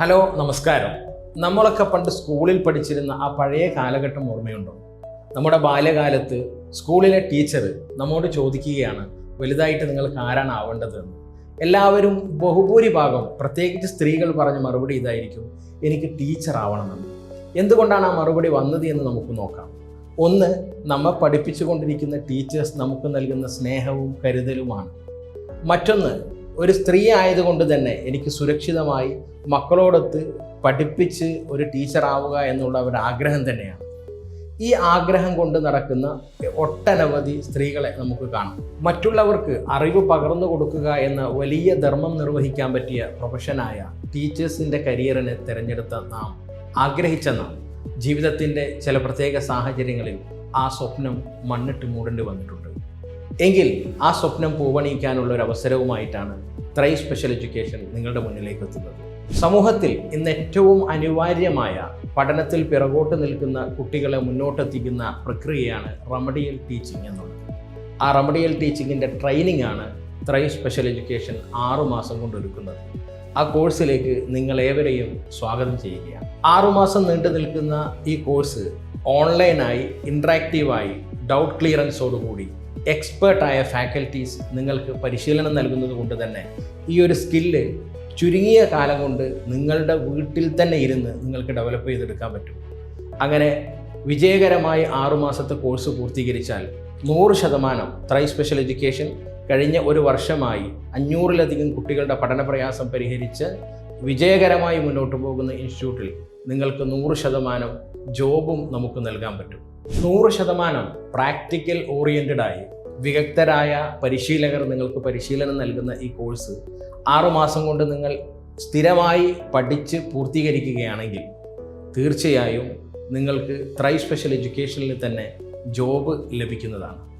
Hello നമസ്കാരം. നമ്മളൊക്കെ പണ്ട് സ്കൂളിൽ പഠിച്ചിരുന്ന ആ പഴയ കാലഘട്ടം ഓർമ്മയുണ്ടോ? നമ്മുടെ ബാല്യകാലത്ത് സ്കൂളിലെ ടീച്ചർ നമ്മോട് ചോദിക്കുകയാണ് വലുതായിട്ട് നിങ്ങൾക്ക് ആരാണ് ആവേണ്ടതെന്ന്? എല്ലാവരും ബഹുഭൂരിഭാഗം പ്രത്യേകിച്ച് സ്ത്രീകൾ പറഞ്ഞ മറുപടി ഇതായിരിക്കും എനിക്ക് ടീച്ചർ ആവണമെന്ന്. എന്തുകൊണ്ടാണ് ആ മറുപടി വന്നത് എന്ന് നമുക്ക് നോക്കാം. ഒന്ന് നമ്മെ പഠിപ്പിച്ചുകൊണ്ടിരിക്കുന്ന ടീച്ചേഴ്സ് നമുക്ക് നൽകുന്ന സ്നേഹവും കരുതലുമാണ്. മറ്റൊന്ന് ഒരു സ്ത്രീ ആയതുകൊണ്ട് തന്നെ എനിക്ക് സുരക്ഷിതമായി മക്കളോടൊത്ത് പഠിപ്പിച്ച് ഒരു ടീച്ചറാവുക എന്നുള്ള ഒരു ആഗ്രഹം തന്നെയാണ്. ഈ ആഗ്രഹം കൊണ്ട് നടക്കുന്ന ഒട്ടനവധി സ്ത്രീകളെ നമുക്ക് കാണാം. മറ്റുള്ളവർക്ക് അറിവ് പകർന്നു കൊടുക്കുക എന്ന വലിയ ധർമ്മം നിർവഹിക്കാൻ പറ്റിയ പ്രൊഫഷനായ ടീച്ചേഴ്സിന്റെ കരിയറിനെ തിരഞ്ഞെടുത്ത നാം ആഗ്രഹിച്ച നാം ജീവിതത്തിന്റെ ചില പ്രത്യേക സാഹചര്യങ്ങളിൽ ആ സ്വപ്നം മണ്ണിട്ട് മൂടേണ്ടി വന്നിട്ടുണ്ട്. എങ്കിൽ ആ സ്വപ്നം പൂവണിയിക്കാനുള്ള ഒരു അവസരവുമായിട്ടാണ് ത്രൈ സ്പെഷ്യൽ എഡ്യൂക്കേഷൻ നിങ്ങളുടെ മുന്നിലേക്ക് എത്തുന്നത്. സമൂഹത്തിൽ ഇന്ന് ഏറ്റവും അനിവാര്യമായ പഠനത്തിൽ പിറകോട്ട് നിൽക്കുന്ന കുട്ടികളെ മുന്നോട്ടെത്തിക്കുന്ന പ്രക്രിയയാണ് റമഡിയൽ ടീച്ചിങ് എന്നുള്ളത്. ആ റമഡിയൽ ടീച്ചിങ്ങിന്റെ ട്രെയിനിങ് ആണ് ത്രൈ സ്പെഷ്യൽ എഡ്യൂക്കേഷൻ ആറുമാസം കൊണ്ട് ഒരുക്കുന്നത്. ആ കോഴ്സിലേക്ക് നിങ്ങൾ ഏവരെയും സ്വാഗതം ചെയ്യുകയാണ്. ആറുമാസം നീണ്ടു നിൽക്കുന്ന ഈ കോഴ്സ് ഓൺലൈനായി ഇൻട്രാക്റ്റീവായി ഡൗട്ട് ക്ലിയറൻസോടുകൂടി എക്സ്പേർട്ടായ ഫാക്കൽറ്റീസ് നിങ്ങൾക്ക് പരിശീലനം നൽകുന്നത് കൊണ്ട് തന്നെ ഈ ഒരു സ്കില്ല് ചുരുങ്ങിയ കാലം കൊണ്ട് നിങ്ങളുടെ വീട്ടിൽ തന്നെ ഇരുന്ന് നിങ്ങൾക്ക് ഡെവലപ്പ് ചെയ്തെടുക്കാൻ പറ്റും. അങ്ങനെ വിജയകരമായി ആറുമാസത്തെ കോഴ്സ് പൂർത്തീകരിച്ചാൽ നൂറ് ശതമാനം ത്രൈ സ്പെഷ്യൽ എഡ്യൂക്കേഷൻ കഴിഞ്ഞ ഒരു വർഷമായി അഞ്ഞൂറിലധികം കുട്ടികളുടെ പഠന പ്രയാസം പരിഹരിച്ച് വിജയകരമായി മുന്നോട്ട് പോകുന്ന ഇൻസ്റ്റിറ്റ്യൂട്ടിൽ നിങ്ങൾക്ക് നൂറ് ശതമാനം ജോബും നമുക്ക് നൽകാൻ പറ്റും. നൂറ് ശതമാനം പ്രാക്ടിക്കൽ ഓറിയന്റഡ് ആയി വിദഗ്ധരായ പരിശീലകർ നിങ്ങൾക്ക് പരിശീലനം നൽകുന്ന ഈ കോഴ്സ് ആറുമാസം കൊണ്ട് നിങ്ങൾ സ്ഥിരമായി പഠിച്ച് പൂർത്തീകരിക്കുകയാണെങ്കിൽ തീർച്ചയായും നിങ്ങൾക്ക് ത്രൈ സ്പെഷ്യൽ എഡ്യൂക്കേഷനിൽ തന്നെ ജോബ് ലഭിക്കുന്നതാണ്.